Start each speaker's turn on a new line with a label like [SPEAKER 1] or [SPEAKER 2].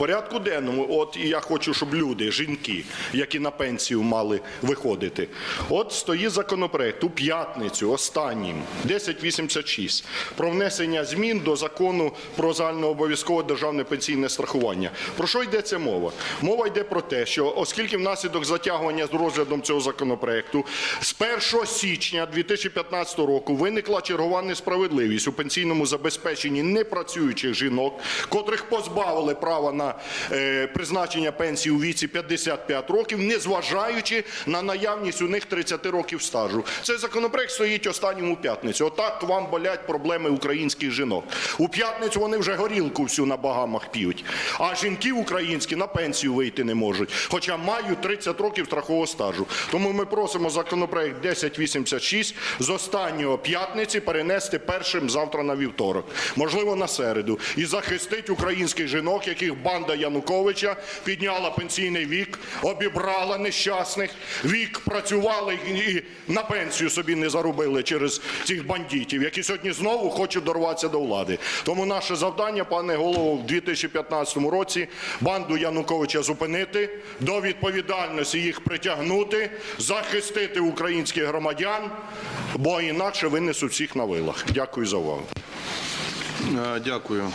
[SPEAKER 1] порядку денному, от і я хочу, щоб люди, жінки, які на пенсію мали виходити, от стоїть законопроект у п'ятницю, останнім, 1086, про внесення змін до закону про загальнообов'язкове державне пенсійне страхування. Про що йдеться мова? Мова йде про те, що оскільки внаслідок затягування з розглядом цього законопроекту з 1 січня 2015 року виникла чергова несправедливість у пенсійному забезпеченні непрацюючих жінок, котрих позбавили права на е, призначення пенсії у віці 55 років, незважаючи на наявність у них 30 років стажу. Цей законопроект стоїть останнім у п'ятницю. Отак вам болять проблеми українських жінок. У п'ятницю вони вже горілку всю на багамах п'ють, а жінки українські на пенсію вийти не можуть, хоча мають 30 років страхового стажу. Тому ми просимо законопроект 1086 з останнього п'ятниці перенести першим завтра на вівторок, можливо, на середу, і захистить українських жінок, яких банда Януковича підняла пенсійний вік, обібрала нещасних, вік працювали і на пенсію собі не заробили через цих бандитів, які сьогодні знову хочуть дорватися до влади. Тому наше завдання, пане голово, в 2015 році банду Януковича зупинити, до відповідальності їх притягнути, захистити українських громадян, бо інакше винесуть всіх на вилах. Дякую за увагу.
[SPEAKER 2] Е, Дякую.